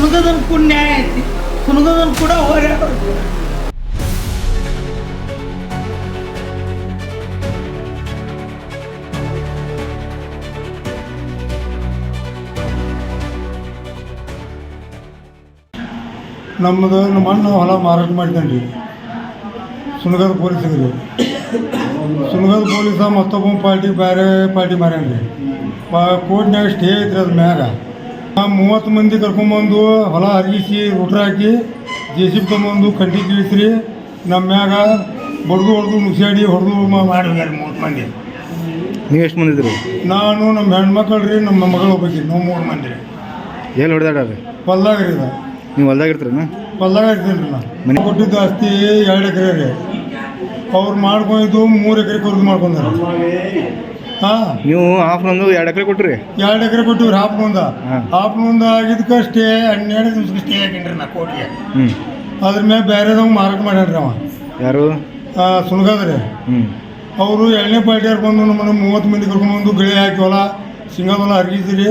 ಸುನಗದನ್ ಕೂಡ ನ್ಯಾಯ ಐತಿ. ಸುನಗದನ್ ಕೂಡ ಹೋರಾಡೋದು ನಮ್ಮದು ನಮ್ಮ ಅಣ್ಣ ಹೊಲ ಮಾರಾಟ ಮಾಡಿದ್ದಾನೆ ರೀ ಸುನಗದ ಪೊಲೀಸಿಗೆ ರೀ ಸುನಗದ ಪೊಲೀಸ ಮತ್ತೊಬ್ಬ ಪಾರ್ಟಿ, ಬೇರೆ ಪಾರ್ಟಿ ಮಾರ್ಯಾನ ರೀ ಕೋರ್ಟ್ನಾಗ ಸ್ಟೇ ಐತ್ರಿ ಅದ್ರ ಮ್ಯಾಗ. ಮೂವತ್ತು ಮಂದಿ ಕರ್ಕೊಂಬಂದು ಹೊಲ ಹರಿಗಿಸಿ ರುಟ್ರ ಹಾಕಿ ಜೆ ಸಿ ಬಿ ತೊಗೊಂಬಂದು ಕಂಟಿ ಕೀಳಿಸ್ರಿ. ನಮ್ಮ ಮ್ಯಾಗ ಬಡ್ದು ಹೊಡೆದು ನುಸಿಯಾಡಿ ಹೊಡೆದು ಮಾಡಿದ್ದಾರೆ ಮೂವತ್ತು ಮಂದಿ. ನೀವು ಎಷ್ಟು ಮಂದಿ ಇದ್ರಿ ನಾನು ನಮ್ಮ ಹೆಣ್ಮಕ್ಳು ರೀ ನಮ್ಮ ಮಗಳು ಒಬ್ಬಾಕಿ ನಾವು ಮೂರು ಮಂದಿ ರೀ. ಎಲ್ಲಿ ಹೊಡೆದಾಡ್ರಿ ಹೊಲ್ದಾಗ ರೀ ಇದು. ನೀವು ಹೊಲ್ದಾಗ ಇರ್ತೀರ ಹೊಲ್ದಾಗ ಇರ್ತೀನಿ ರೀ ನಾನು ಮನೆ- ಕೊಟ್ಟಿದ್ದು ಆಸ್ತಿ ಎರಡು ಎಕರೆ ರೀ. ಅವ್ರು ಮಾಡ್ಕೊಂಡಿದ್ದು ಮೂರು ಎಕರೆ ಕುರಿದು ಮಾಡ್ಕೊಂಡಾರ. ನೀವು ಹಾಫ್ ಒಂದು ಎರಡು ಎಕರೆ ಕೊಟ್ರಿ. ಎರಡು ಎಕರೆ ಕೊಟ್ಟಿವ್ರಿ ಹಾಫ್ ನೂನ್ ಹಾಫ್ ಆಗಿದ್ದಕ್ಕೆ ಸ್ಟೇ ಹನ್ನೆರಡು ದಿವ್ಸಕ್ಕೆ ಸ್ಟೇ ಹಾಕಿನ್ರಿ ನಾ ಕೋಟಿಗೆ. ಅದ್ರ ಮೇಲೆ ಬೇರೆದವ್ ಮಾರಾಟ ಮಾಡ್ಯಾನ್ರಿ ಅವ. ಯಾರು? ಸುಣಗದ ರೀ ಹ್ಞೂ ಅವರು ಎರಡನೇ ಪಾರ್ಟಿಯವ್ರು ಬಂದು ನಮ್ಮನ್ನು ಮೂವತ್ತು ಮಂದಿ ಕರ್ಕೊಂಡ್ಬಂದು ಗಿಳಿ ಹಾಕಿ ಹೊಲ ಸಿಂಗದ ಹೊಲ ಹರಿಗಿಸಿರಿ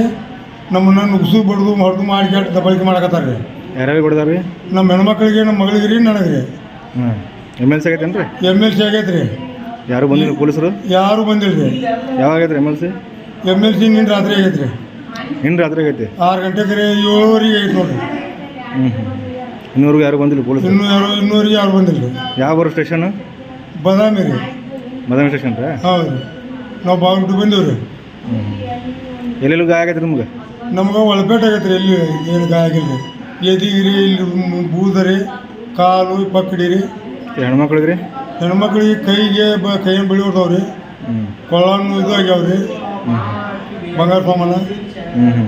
ನಮ್ಮನ್ನು ನುಗ್ಸು ಬಡ್ದು ಹೊಡೆದು ಮಾಡಿ ಕೆಟ್ಟ ದಬಳಿಕೆ ಮಾಡಕತ್ತಾರ ರೀ ಯಾರ್ಯಾರು ಕೊಡ್ದಾರ ರೀ ನಮ್ಮ ಹೆಣ್ಮಕ್ಳಿಗೆ ನಮ್ಮ ಮಗಳಿಗೆ ರೀ ನನಗೆ ರೀ. ಎಂ ಎಲ್ ಸಿ ಆಗೈತೇನು ರೀ ಎಂ ಎಲ್ ಸಿ ಆಗೈತೆ ರೀ ಯಾರು ಬಂದಿಲ್ಲ? ಪೊಲೀಸರು? ಯಾರು ಬಂದಿಲ್ಲ ರೀ ಯಾವಾಗ ಆಗೈತೆ M L C M L C ನಿನ್ನ ರಾತ್ರಿ ಆಗೈತೆ ರೀ ಇನ್ನು ರಾತ್ರಿ ಆಗೈತೆ? ಆರು ಗಂಟೆಗೆ ರೀ ಏಳುವರೆಗೆ ಐತೆ ನೋಡ್ರಿ. ಹ್ಞೂ ಹ್ಞೂ ಇನ್ನೂರಿಗೆ ಯಾರು ಬಂದಿಲ್ಲ ಪೊಲೀಸರು? ಇನ್ನೂ ಯಾರು ಇನ್ನೂರಿಗೆ ಯಾರು ಬಂದಿಲ್ಲ ರೀ ಯಾವ ಬರೋ ಸ್ಟೇಷನ್? ಬದಾಮಿ ರೀ. ಬದಾಮಿ ಸ್ಟೇಷನ್ ರೀ? ಹೌದು ನಾವು ಬಾಗ್ಬಿಟ್ಟು ಬಂದೀವಿ ರೀ. ಹ್ಞೂ ಎಲ್ಲೆಲ್ಲೂ ಗಾಯ ಆಗೈತೆ ನಿಮ್ಗೆ? ನಮ್ಗೆ ಒಳಪೇಟೆ ಆಗೈತೆ ರೀ ಎಲ್ಲಿ ಏನು ಗಾಯ ಆಗಿಲ್ಲ ರೀ ಎದಿಗೆ ರೀ ಇಲ್ಲಿ ಬೂದರಿ ಕಾಲು ಪಕ್ಕಡಿ ರೀ ಹೆಣ್ಮಕ್ಳಿಗೆ ರೀ? ಹೆಣ್ಮಕ್ಳಿಗೆ ಕೈಗೆ ಬ ಕೈಯನ್ನು ಬಳಿ ಹೊಡ್ದವ್ ರೀ ಕೊಳ್ಳನ್ನು ಇದು ಆಗ್ಯಾವ ರೀ ಬಂಗಾರ ಸಾಮಾನ. ಹ್ಞೂ ಹ್ಞೂ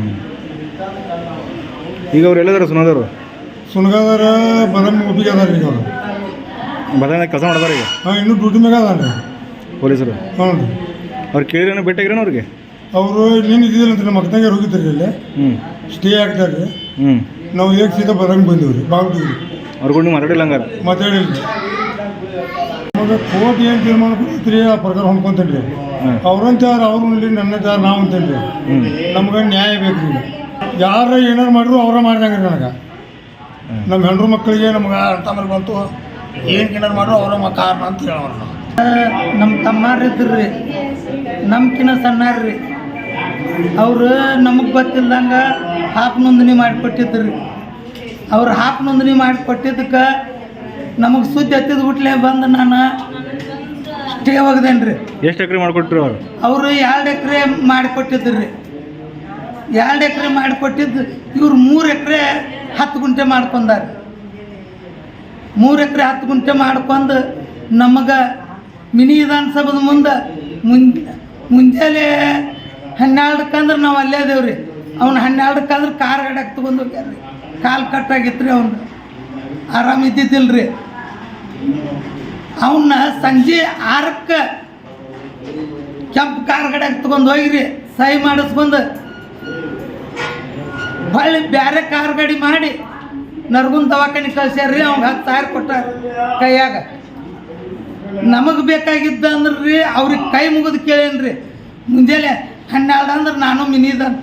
ಈಗ ಅವ್ರು ಎಲ್ಲದಾರ ಸುನೋದವರು? ಸುನಗಾದಾರ ಬದಾಮಿ ಒಪ್ಪಿಗೆ ಅದಾರ ರೀ ಅವರು. ಬದಲಾವಣೆ ಕೆಲಸ ಮಾಡ್ತಾರೆ ಈಗ? ಹಾಂ ಇನ್ನೂ ಡ್ಯೂಟಿ ಮ್ಯಾಗ ಅದಾನ ರೀ ಪೊಲೀಸರು? ಹ್ಞೂ ರೀ. ಅವ್ರು ಕೇಳಿರೇನೋ ಭೇಟಿಯಾಗಿರೇನೋ ಅವ್ರಿಗೆ? ಅವರು ನೀನು ಇದ್ದಿದ್ದಿಲ್ಲ ಅಂತ ನಮ್ಮ ಮಕ್ಕಳಿಗೆ ಹೋಗಿದ್ರಿ ಇಲ್ಲಿ. ಹ್ಞೂ ಸ್ಟೇ ಆಗ್ತಾರೆ ರೀ ಹ್ಞೂ ನಾವು ಈಗ ಸೀದಾ ಬರಂಗೆ ಬಂದೀವಿ ರೀ ಬಾಗ್ಬಿಟ್ಟಿವಿ ಅವ್ರಿಗೂ ನೀವು ಮಾತಾಡಿಲ್ಲ ಹಂಗಾರೆ? ಮಾತಾಡಿಲ್ಲ. ರೀ ಕೋಟ್ ಕೋರ್ಟ್ ಏನು ತೀರ್ಮಾನ ಕೊಡ್ತೀರಿ ಆ ಪ್ರಕಾರ ಹೊಂದ್ಕೊಂತೀನಿ ರೀ ಅವ್ರಂತ ಯಾರು ಅವ್ರು ಇಲ್ಲಿ ನನ್ನ ಯಾರು ನಾವು ಅಂತೀನಿ ರೀ ನಮ್ಗೆ ನ್ಯಾಯ ಬೇಕು ರೀ ಯಾರು ಏನಾರು ಮಾಡಿದ್ರು ಅವ್ರ ಮಾಡ್ದಂಗೆ ರೀ ನನಗೆ ನಮ್ಮ ಹೆಣ್ರು ಮಕ್ಕಳಿಗೆ ನಮ್ಗೆ ಮೇಲೆ ಬಂತು. ಏನು ಏನಾರು ಮಾಡ್ರು ಅವ್ರ ಮ ಕಾರಣ ಅಂತ ಹೇಳೋರು ನಾವು ನಮ್ಮ ತಮ್ಮಾರು ರೀ ನಮ್ಕಿನ ಸಣ್ಣಾರ್ರಿ. ಅವರು ನಮಗೆ ಗೊತ್ತಿಲ್ದಂಗ ಹಾಪ್ ನೋಂದಣಿ ಮಾಡಿಕೊಟ್ಟಿದ್ರಿ. ಅವ್ರು ಹಾಪ್ ನೋಂದಣಿ ಮಾಡಿಕೊಟ್ಟಿದ್ದಕ್ಕೆ ನಮಗೆ ಸುದ್ದಿ ಹತ್ತಿದ ಬಿಟ್ಲೆ ಬಂದು ನಾನು ಸ್ಟೇ ಹೋಗದೇನ್ರಿ. ರೀ ಎಷ್ಟು ಎಕರೆ ಮಾಡಿಕೊಟ್ರು ಅವರು? ಅವರು ಎರಡು ಎಕರೆ ಮಾಡಿಕೊಟ್ಟಿದ್ರಿ. ಎರಡು ಎಕರೆ ಮಾಡಿಕೊಟ್ಟಿದ್ದು ಇವ್ರು ಮೂರು ಎಕರೆ ಹತ್ತು ಗುಂಟೆ ಮಾಡ್ಕೊಂಡಾರ. ಮೂರು ಎಕರೆ ಹತ್ತು ಗುಂಟೆ ಮಾಡ್ಕೊಂಡು ನಮಗೆ ಮಿನಿ ವಿಧಾನಸಭದ ಮುಂದೆ ಮುಂಜ್ ಮುಂಜಾನೆ ಹನ್ನೆರಡಕ್ಕಂದ್ರೆ ನಾವು ಅಲ್ಲೇ ಅದೇವ್ರಿ. ಅವ್ನು ಹನ್ನೆರಡಕ್ಕಂದ್ರೆ ಕಾರ್ ಗಾಡಿ ತೊಗೊಂಡು ಹೋಗ್ಯಾರ ರೀ ಕಾಲು ಕಟ್ಟಾಗಿತ್ತು ರೀ ಅವ್ನು ಆರಾಮ ಇದ್ದಿದ್ದಿಲ್ಲ ರೀ ಅವನ್ನ ಸಂಜೆ ಆರಕ್ಕೆ ಕೆಂಪು ಕಾರ್ ತಗೊಂಡು ಹೋಗಿರಿ, ಸಹಿ ಮಾಡಿಸ್ಕೊಂಡು ಹೊಳ್ಳಿ ಬೇರೆ ಕಾರ್ ಗಾಡಿ ಮಾಡಿ, ನರ್ಗುನ್ ದವಾಖಾನೆ ಕಳ್ಸ್ಯಾರ್ರಿ, ಅವ್ಗೆ ಹತ್ತು ಸಾವಿರ ಕೊಟ್ಟಾರ ಕೈಯಾಗ. ನಮಗೆ ಬೇಕಾಗಿದ್ದ ಅಂದ್ರೆ ರೀ ಅವ್ರಿಗೆ ಕೈ ಮುಗಿದು ಕೇಳೇನ್ರಿ. ಮುಂಜಾನೆ ಹನ್ನೆರಡು ಅಂದ್ರೆ ನಾನು ಮಿನಿದನ್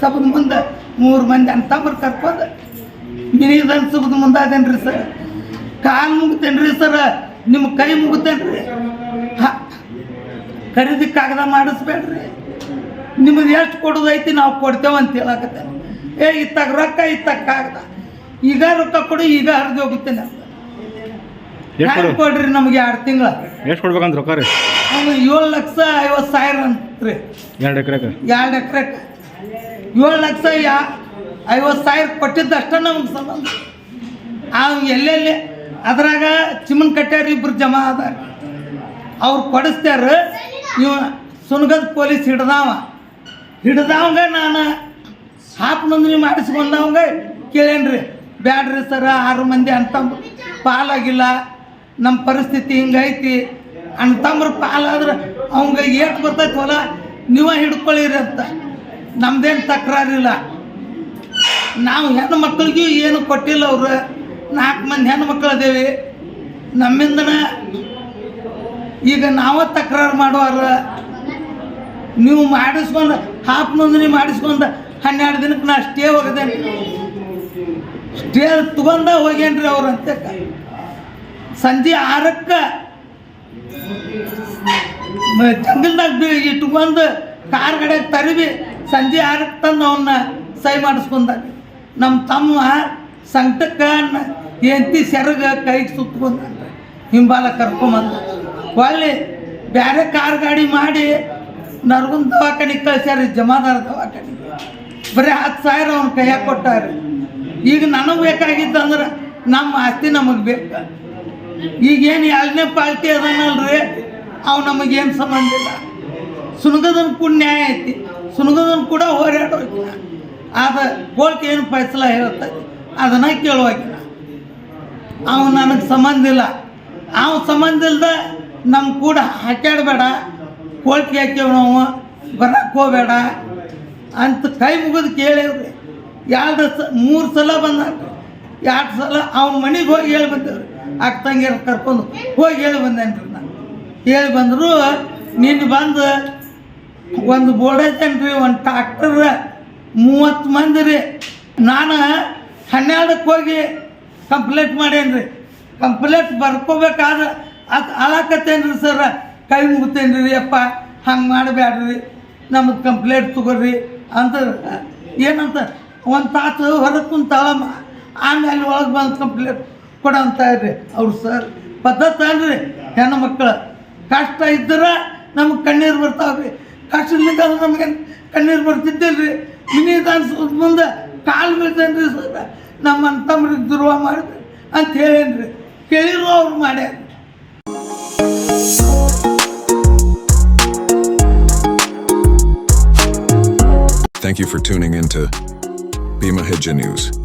ಸಬದ ಮುಂದೆ ಮೂರು ಮಂದಿ ಅಂತಂಬ್ರು ಕರ್ಕೊಂಡು ಮಿನಿದನ್ ಸಬದ ಮುಂದೆ ಅದೇನು ರೀ ಸರ್. ಕಾಲು ಮುಗಿತೇನ್ರಿ ಸರ್. ನಿಮ್ಮ ಕೈ ಮುಗುತ್ತೇನ್ರಿ ರೀ ಹಾಂ. ಖರೀದಿ ಕಾಗದ ಮಾಡಿಸ್ಬೇಡ್ರಿ. ನಿಮಗೆ ಎಷ್ಟು ಕೊಡೋದೈತಿ ನಾವು ಕೊಡ್ತೇವೆ ಅಂತ ಹೇಳಕತ್ತೆ. ಏ ಇತ್ತಾಗ ರೊಕ್ಕ ಇತ್ತಾಗ ಕಾಗದ. ಈಗ ರೊಕ್ಕ ಕೊಡು ಈಗ ಹರಿದು ಎಷ್ಟು ಕೊಡ್ರಿ ನಮಗೆ ಎರಡು ತಿಂಗಳ? ಎಷ್ಟು ಕೊಡ್ಬೇಕಂತ ರೊಕ್ಕ ರೀ? ಏಳು ಲಕ್ಷ ಐವತ್ತು ಸಾವಿರ ಅಂತ್ರಿ. ಎರಡು ಎಕರೆಗೆ ಎರಡು ಎಕರೆ ಏಳು ಲಕ್ಷ ಯಾ ಐವತ್ತು ಸಾವಿರ ಕೊಟ್ಟಿದ್ದಷ್ಟ ನಮ್ಗೆ ನಮಗೆ ಸಂಬಂಧ. ಆ ಎಲ್ಲೆಲ್ಲಿ ಅದ್ರಾಗ ಚಿಮನ್ ಕಟ್ಟ್ಯಾರ ಇಬ್ರು ಜಮಾ ಅದ ಅವ್ರು ಕೊಡಿಸ್ತಾರ ಇವ ಸುನಗದ ಪೊಲೀಸ್ ಹಿಡ್ದಾವ. ಹಿಡ್ದವಂಗ ನಾನು ಹಾಪ್ ನೋಂದಣಿ ಮಾಡಿಸ್ಕೊಂಡವಂಗ ಕೇಳೇನ್ರಿ, ಬ್ಯಾಡ್ರಿ ಸರ, ಆರು ಮಂದಿ ಅಂತಂಬ್ರು ಪಾಲಾಗಿಲ್ಲ ನಮ್ಮ ಪರಿಸ್ಥಿತಿ ಹಿಂಗೈತಿ, ಅಂತಂಬ್ರು ಪಾಲಾದ್ರೆ ಅವಂಗ ಏಟ್ ಬರ್ತೈತಿ ಹೊಲ, ನೀವ ಹಿಡ್ಕೊಳ್ಳಿರಿ ಅಂತ. ನಮ್ದೇನು ತಕರಾರಿಲ್ಲ. ನಾವು ಹೆಣ್ಣು ಮಕ್ಕಳಿಗೂ ಏನು ಕೊಟ್ಟಿಲ್ಲ ಅವರು. ನಾಲ್ಕು ಮಂದಿ ಹೆಣ್ಣು ಮಕ್ಕಳು ಅದೇವಿ ನಮ್ಮಿಂದನ ಈಗ ನಾವ ತಕರಾರು ಮಾಡುವಾರ ನೀವು ಮಾಡಿಸ್ಕೊಂಡು ಹಾಪ್ ನೋಂದಣಿ ಮಾಡಿಸ್ಕೊಂಡು ಹನ್ನೆರಡು ದಿನಕ್ಕೆ ನಾ ಸ್ಟೇ ಹೋಗದೆ ಸ್ಟೇ ತಗೊಂಡ ಹೋಗೇನ್ರಿ ಅವ್ರು ಅಂತ ಸಂಜೆ ಆರಕ್ಕೆ ಜಂಗಲ್ದಾಗ ಇಟ್ಕೊಂಡು ಕಾರ್ ಕಡೆ ತರಿವಿ. ಸಂಜೆ ಆರಕ್ಕೆ ತಂದು ಅವನ್ನ ಸೈ ಮಾಡಿಸ್ಕೊಂಡ ನಮ್ಮ ತಮ್ಮ ಸಂಕಟಕ್ಕೆ ಎಂತಿ ಸೆರಗ ಕೈಗೆ ಸುತ್ತಕೊಂಡ ಹಿಂಬಾಲ ಕರ್ಕೊಂಬಂದ. ಒಳ್ಳೆ ಬೇರೆ ಕಾರ್ ಗಾಡಿ ಮಾಡಿ ನರ್ಗುನ್ ದವಾಖಾನಿಗೆ ಕಳ್ಸ್ಯಾರ ಜಮಾದಾರ ದವಾಖಾನಿಗೆ. ಬರೀ ಹತ್ತು ಸಾವಿರ ಅವ್ನ ಕೈಯಾಗ ಕೊಟ್ಟಾರ ಈಗ ನನಗೆ ಬೇಕಾಗಿತ್ತಂದ್ರೆ ನಮ್ಮ ಆಸ್ತಿ ನಮಗೆ ಬೇಕು. ಈಗೇನು ಎರಡನೇ ಪಾರ್ಟಿ ಅದನ್ನಲ್ರಿ ಅವು ನಮಗೇನು ಸಂಬಂಧ ಇಲ್ಲ. ಸುನಗದನ್ ಕೂಡ ನ್ಯಾಯ ಐತಿ, ಸುನಗದನ್ ಕೂಡ ಹೋರಾಡೋಕಿನ ಆದ ಕೋರ್ಟ್ ಏನು ಫೈಸಲ ಹೇಳ್ತೈತಿ ಅದನ್ನ ಕೇಳುವಾಗಿನ ಅವ ನನಗೆ ಸಂಬಂಧ ಇಲ್ಲ. ಅವ ಸಂಬಂಧ ಇಲ್ದ ನಮ್ಮ ಕೂಡ ಹಾಕ್ಯಾಡಬೇಡ. ಕೋಳಿ ಹಾಕ್ಯವ ನಾವು ಬರಕ್ಕೆ ಹೋಗಬೇಡ ಅಂತ ಕೈ ಮುಗಿದು ಕೇಳೇವ್ರಿ ಎರಡು ಸ, ಮೂರು ಸಲ ಬಂದ ಎರಡು ಸಲ ಅವ್ನ ಮನೆಗೆ ಹೋಗಿ ಹೇಳಿ ಬಂದೇವ್ರಿ. ಅಕ್ಕ ತಂಗಿಯರು ಕರ್ಕೊಂಡು ಹೋಗಿ ಹೇಳಿ ಬಂದೇನ್ರಿ ನಾನು. ಹೇಳಿ ಬಂದರು ನಿನ್ನ ಬಂದು ಒಂದು ಬೋರ್ಡ್ ಐತೇನ್ರಿ, ಒಂದು ಟ್ರಾಕ್ಟರ್ ಮೂವತ್ತು ಮಂದಿ ರೀ. ನಾನು ಹನ್ನೆರಡಕ್ಕೆ ಹೋಗಿ ಕಂಪ್ಲೇಂಟ್ ಮಾಡೇನ್ರಿ? ಕಂಪ್ಲೇಂಟ್ ಬರ್ಕೋಬೇಕಾದ್ರೆ ಅದು ಅಳಾಕತ್ತೇನ್ರಿ ಸರ್ ಕೈ ಮುಗಿತೇನ್ರಿ ರೀ ಅಪ್ಪ ಹಂಗೆ ಮಾಡಬೇಡ್ರಿ ನಮಗೆ ಕಂಪ್ಲೇಂಟ್ ತಗೋರಿ ಅಂತ, ಏನಂತ, ಒಂದು ತಾಸು ಹೊರಗೆ ಕುಂತಾಳಮ್ಮ ಆಮೇಲೆ ಒಳಗೆ ಬಂದು ಕಂಪ್ಲೇಂಟ್ ಕೊಡಂತ ಇರ್ರಿ ಅವ್ರು ಸರ್ ಪದ್ಧತಿ ಅಲ್ರಿ ಹೆಣ್ಣು ಮಕ್ಕಳು, ಕಷ್ಟ ಇದ್ದರೆ ನಮಗೆ ಕಣ್ಣೀರು ಬರ್ತಾವ್ರಿ. ಕಷ್ಟ ಇರ್ಲಿಕ್ಕೆ ನಮಗೆ ಕಣ್ಣೀರು ಬರ್ತಿದ್ದಿಲ್ಲ ರೀ ಮಿನಿ ದಾನ್ಸ್ ಮುಂದೆ ಕಾಲು ಬೀಳ್ತೇನೆ ರೀ ಸರ್ ನಮ್ಮ ಅಂತಮ್ರಿಗೆ ದುರ್ವ ಮಾಡಿದ್ರಿ ಅಂತ ಹೇಳೇನ್ರಿ ಕೇಳಿರು ಅವ್ರು ಮಾಡ್ಯಾರ Thank you for tuning in to Bima Hija News.